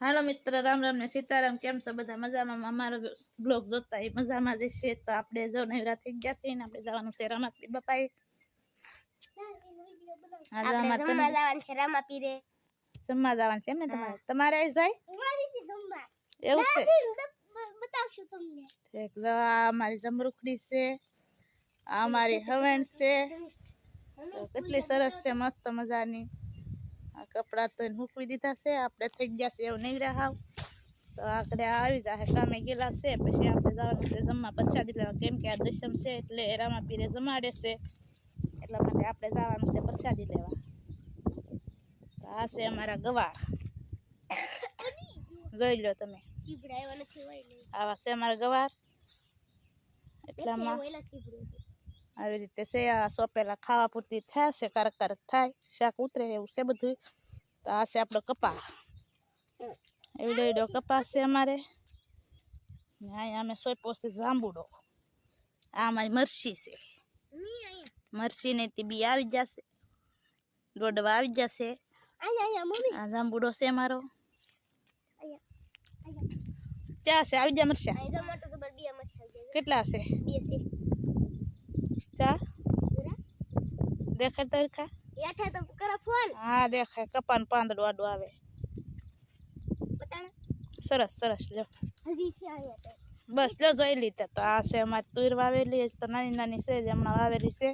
હાલો મિત્ર રામ રામ ને સીતારામ કેમ છો? બધા મજામાં? અમારો બ્લોગ જોતા એ મજામાં જ છે તો આપણે જો નવરા થઈ ગયા છે ને આપણે જવાનું છે રમાપી બાપાએ. જમવા જવાનું છે રામાપીરે. એમ ને તમારે? તમારે ભાઈ? એવું છે? અમારી જમરૂખડી છે અમારી હવેણ છે. કેટલી સરસ છે મસ્ત મજાની. આ કપડાં તો મૂકવી દીધા છે. આપણે થઈ ગયા છે એવું નહીં હાવ. તો આકડે આવી જાય કામે ગયેલા છે. પછી આપણે જવાનું છે જમવા પ્રસાદી લેવા. કેમ કે આ દશમ છે એટલે રામા પીરે જમાડે છે. એટલા માટે આપણે જવાનું છે પ્રસાદી લેવા. આ છે અમારા ગવા જોઈ લો તમે. આવા છે અમારા ગવાર. એટલામાં. આવી રીતે છે આ સોપેલા ખાવા પૂરતી થયા છે કારક કારક થાય શાક ઉતરે એવું છે બધું. તો આ છે આપણો કપા એવડો એડો કપા છે અમારે. અહીંયા અમે સોપો છે જાંબુડો. આ અમારી મરસી છે. મરસી ને તે બી આવી જશે. દોડવા આવી જશે. આ જાંબુડો છે અહીંયા ત્યાં છે? આવી જા મરસા કેટલા છે બે છે ચા બરા દેખાડ તો ખા યાઠા તો કરો ફોન. હા દેખાય. કપાન પાંદડું આડું આવે. સરસ સરસ લ્યો. હજી છે તો. બસ લો જોઈ લીધા તો. આ છે અમારી તુર વાવેલી તો નાની નાની છે જે હમણાં વાવેલી છે.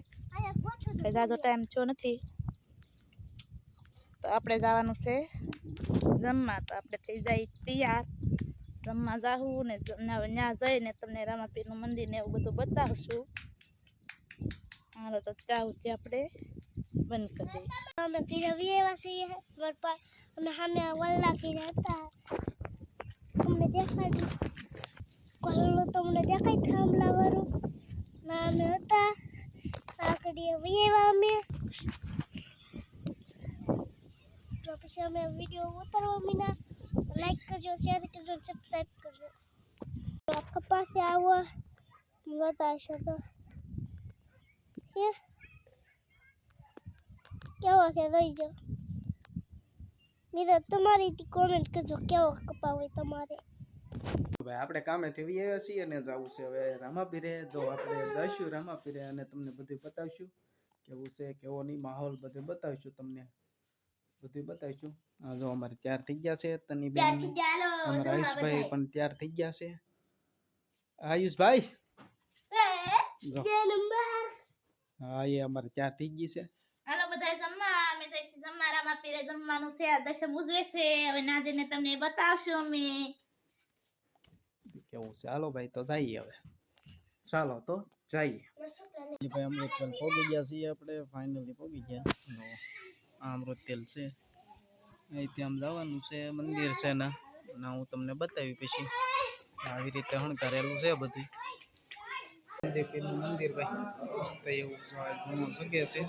જાજો ટાઈમ છો નથી. તો આપણે જવાનું છે જમવા. તો આપણે થઈ જાય તૈયાર. જમવા જાવું ને ત્યાં જઈને તમને રામાપીરનું મંદિર ને એવું બધું બતાવશું. હાલો તો ત્યાંથી આપણે. બંધ કરી દઈએ. અમે ફિરવી એવા છીએ મારા પર અમે સામે વલ્લા ઘીરે હતા. અમને દેખાડ્યું તો અમને દેખાય થાંભલા વાળું. ના, અમે હતા. આકડીએ વિયેવા અમે. તો પછી અમે વીડિયો ઉતારવા મીના. લાઈક કરજો શેર કરજો સબસ્ક્રાઈબ કરજો. તો કપાસે આવો. બતાવશો તો. કેવો છે રહી ગયો નીરજ તમારી કોમેન્ટ કરજો કેવો કપાવ હોય તમારે ભાઈ આપણે કામેથી આવ્યા છીએ અને જવું છે હવે રામાપીરે જો આપણે જઈશું રામાપીરે અને તમને બધું બતાવશું કેવું છે કેવો નહીં માહોલ બધું બતાવીશું તમને બધું બતાવીશું આ જો અમારે તૈયાર થઈ ગયા છે તની બેન અમારા આયુષભાઈ પણ તૈયાર થઈ ગયા છે આયુષભાઈ જો હા એ અમારે ચાર થઈ ગઈ છે હાલો બધા જમવા અમે જઈશું જમવા રામાપીરે જમવાનું છે આ દશમ ઉજવે છે હવે ના જઈને તમને બતાવશું અમે કેવું છે હાલો ભાઈ તો જઈએ હવે ચાલો તો જઈએ ભાઈ અમૃત તેલ પોગી ગયા છીએ આપણે ફાઇનલી પોગી ગયા આ અમૃત તેલ છે અહીંથી આમ જવાનું છે મંદિર છે ને હું તમને બતાવી પછી આવી રીતે હણકારેલું છે બધું મંદિરનું મંદિર ભાઈ? મસ્ત એવું. આ ઘણું જગે છે.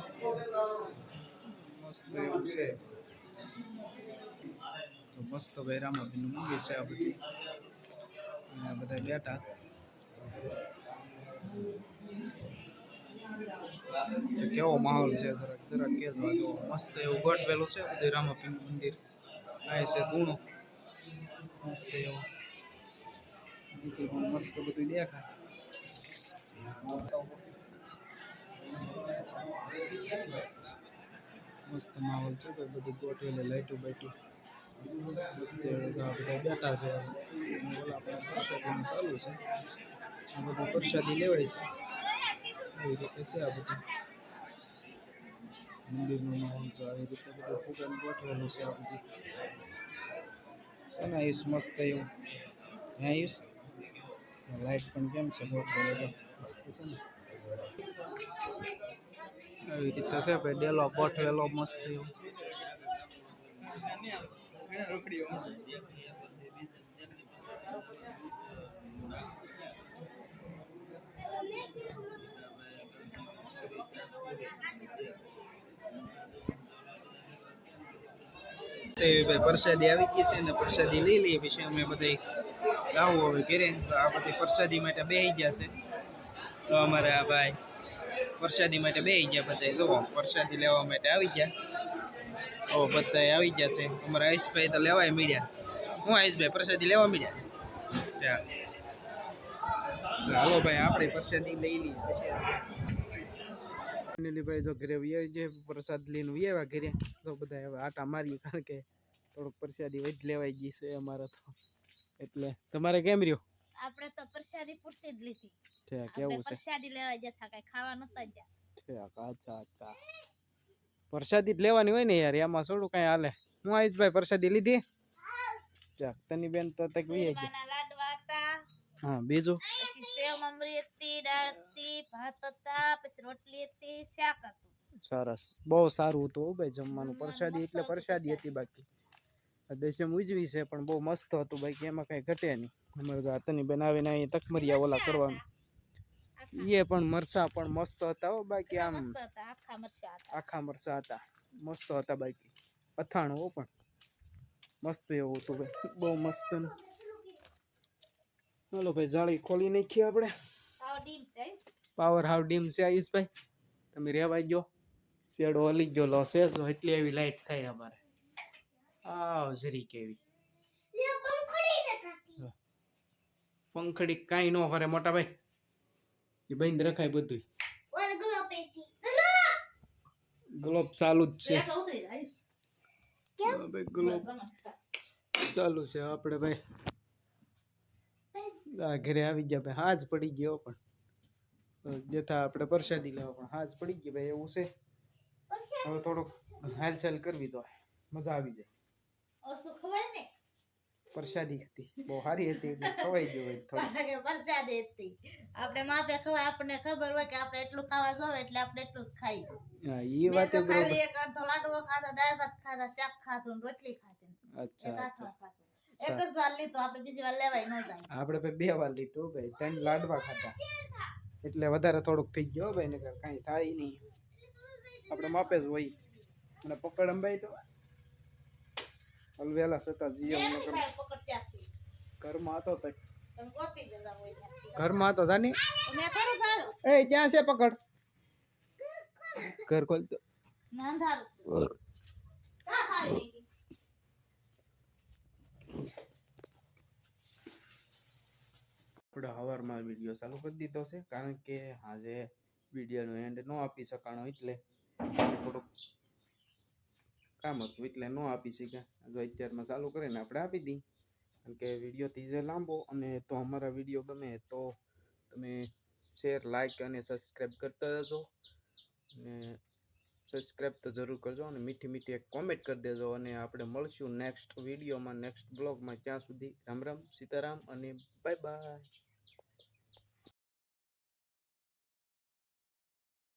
મસ્ત એવું છે. તો મસ્ત ભાઈ રામાપીરનું મંદિર છે આ બધું. અને બધા બેઠા. તો કેવો માહોલ છે જરાક જરાક કેજો જો મસ્ત એવું ગોઠવેલું છે બધું રામાપીર મંદિર. આ છે ધૂણો. મસ્ત એવું. મસ્ત બધું દેખાય. મસ્ત માહોલ છે ભાઈ બધું ગોઠવેલું લાઈટો બાઈટું. મસ્ત બધા બેઠા છે. આપણે પ્રસાદીનું ચાલુ છે. આ બધું પ્રસાદી લેવાય છે. એવી રીતે છે આ બધું. મંદિરનું માહોલ છે, આવી રીતે બધું લાઈટ પણ કેમ છે? ગોઠવેલો મસ્ત છે ને. આવી રીતે છે ભાઈ, ડેલો, ગોઠવેલો, મસ્ત એવું. તે પ્રસાદી આવી ગઈ છે ને, પ્રસાદી લઈ લઈએ પછી અમે બધા જાવું હવે ઘરે. તો આ બધી પ્રસાદી માટે બેસી ગયા છે. તો અમારા આ ભાઈ પ્રસાદી માટે બેસી ગયા બધા જુઓ પ્રસાદી લેવા માટે આવી ગયા. ઓ બધા આવી ગયા છે. અમારા આયુષભાઈ તો લેવાય મીડ્યા હું આયુષભાઈ, પ્રસાદી લેવા મીડ્યા હાલો ભાઈ, આપણે પ્રસાદી લઈ લઈએ. ફાઇનલી ભાઈ ઘરે વ્યાય છે પ્રસાદ લઈને વ્યાવા ઘરે. તો બધા હવે આટા મારીએ, કારણ કે થોડુંક પ્રસાદી વધ લેવાઈ ગઈ છે અમારા તો. એટલે તમારે કેમ રહ્યો? આપણે તો પ્રસાદી પૂરતી જ લીધી. છે કેવું છે? પ્રસાદી લેવા જતા કઈ ખાવા નતા ગયા. છે અચ્છા અચ્છા. પ્રસાદી જ લેવાની હોય ને યાર એમાં થોડું કઈ હાલે. હું આવીશ ભાઈ પ્રસાદી લીધી. ચાક તની બેન તો તક વી હા બીજું? પછી સેવ મમરી હતી દાળ હતી ભાત હતા પછી રોટલી હતી શાક હતું. સરસ. બહુ સારું હતું ભાઈ જમવાનું. પ્રસાદી એટલે પ્રસાદી હતી બાકી. દેશમ ઉજવી છે પણ બહુ મસ્ત હતું બાકી એમાં કઈ ઘટે નહીં. અમારે તો હાથની બનાવીને અહીં તકમરિયા ઓલા કરવાનું. એ પણ મરસા પણ મસ્ત હતા હો બાકી આમ. આખા મરસા હતા. મસ્ત હતા બાકી. અથાણું હો પણ. મસ્ત એવું હતું ભાઈ. બહુ મસ્ત ચાલો ભાઈ જાળી ખોલી નાખીએ આપણે. પાવર હાવ ડીમ છે આયુષભાઈ. તમે રહેવા ગયો. શેડો હલી ગયો લો છે એટલી એવી લાઈટ થાય અમારે. આવ જરી કેવી. લે પંખડી કાંઈ ન ફરે મોટા ભાઈ. એ બંધ રખાય બધું ઓલ ગલો પેટી ગ્લોબ ચાલુ જ છે. ગ્લોબ ચાલુ છે આપણે ભાઈ. આ ઘરે આવી ગયા ભાઈ. હાજ પડી ગયો પણ. જથા આપણે પ્રસાદી લેવા પણ હાજ પડી ગઈ ભાઈ. એવું છે. હવે થોડુંક હાલચાલ કરવી તો મજા આવી જાય. ઓછું ખબર ને? પ્રસાદી હતી. બહુ સારી હતી. ખવાઈ ગયું થોડી પ્રસાદી હતી. આપણે માપે ખવાય આપણને ખબર હોય કે આપણે એટલું ખાવા જોવે એટલે આપણે એટલું જ ખાઈ હા એ વાત ખાલી એક અડધો લાડવો ખાધો દાળ ભાત ખાધા શાક ખાધું રોટલી ખાધી. અચ્છા એક જ વાર લીધો આપણે બીજી વાર લેવાય ન જાય. આપણે બે વાર લીધું ભાઈ ત્રણ લાડવા ખાધા. એટલે વધારે થોડુંક થઈ ગયો ભાઈ નકર કાંઈ થાય નહીં. આપણે માપે જ હોય. અને પકડ અંબાઈ તો. હલવેલા છતાં સતા મેં નકર નથી ખાઈ પકડ્યા છે. હતો તો તમે ગોતી લેતા હોય ત્યાંથી. ઘરમાં હતો જાની મેં થોડું ખાડું એ ક્યાં છે પકડ. ઘર ખોલ તો? આપણે હવારમાં વીડિયો ચાલુ કરી દીધો છે કારણ કે આજે વિડીયોનો એન્ડ ન આપી શકાણો એટલે થોડુંક કામ હતું એટલે ન આપી શક્યા. જો અત્યારમાં ચાલુ કરીને આપણે આપી દઈ કારણ કે વિડીયોથી જે લાંબો અને તો અમારા વીડિયો ગમે તો તમે શેર લાઈક અને સબસ્ક્રાઈબ કરતા જજો અને સબસ્ક્રાઈબ તો જરૂર કરજો અને મીઠી મીઠી એક કોમેન્ટ કરી દેજો અને આપણે મળશું નેક્સ્ટ વિડીયોમાં નેક્સ્ટ બ્લોગમાં ત્યાં સુધી રામ રામ, સીતારામ અને બાય બાય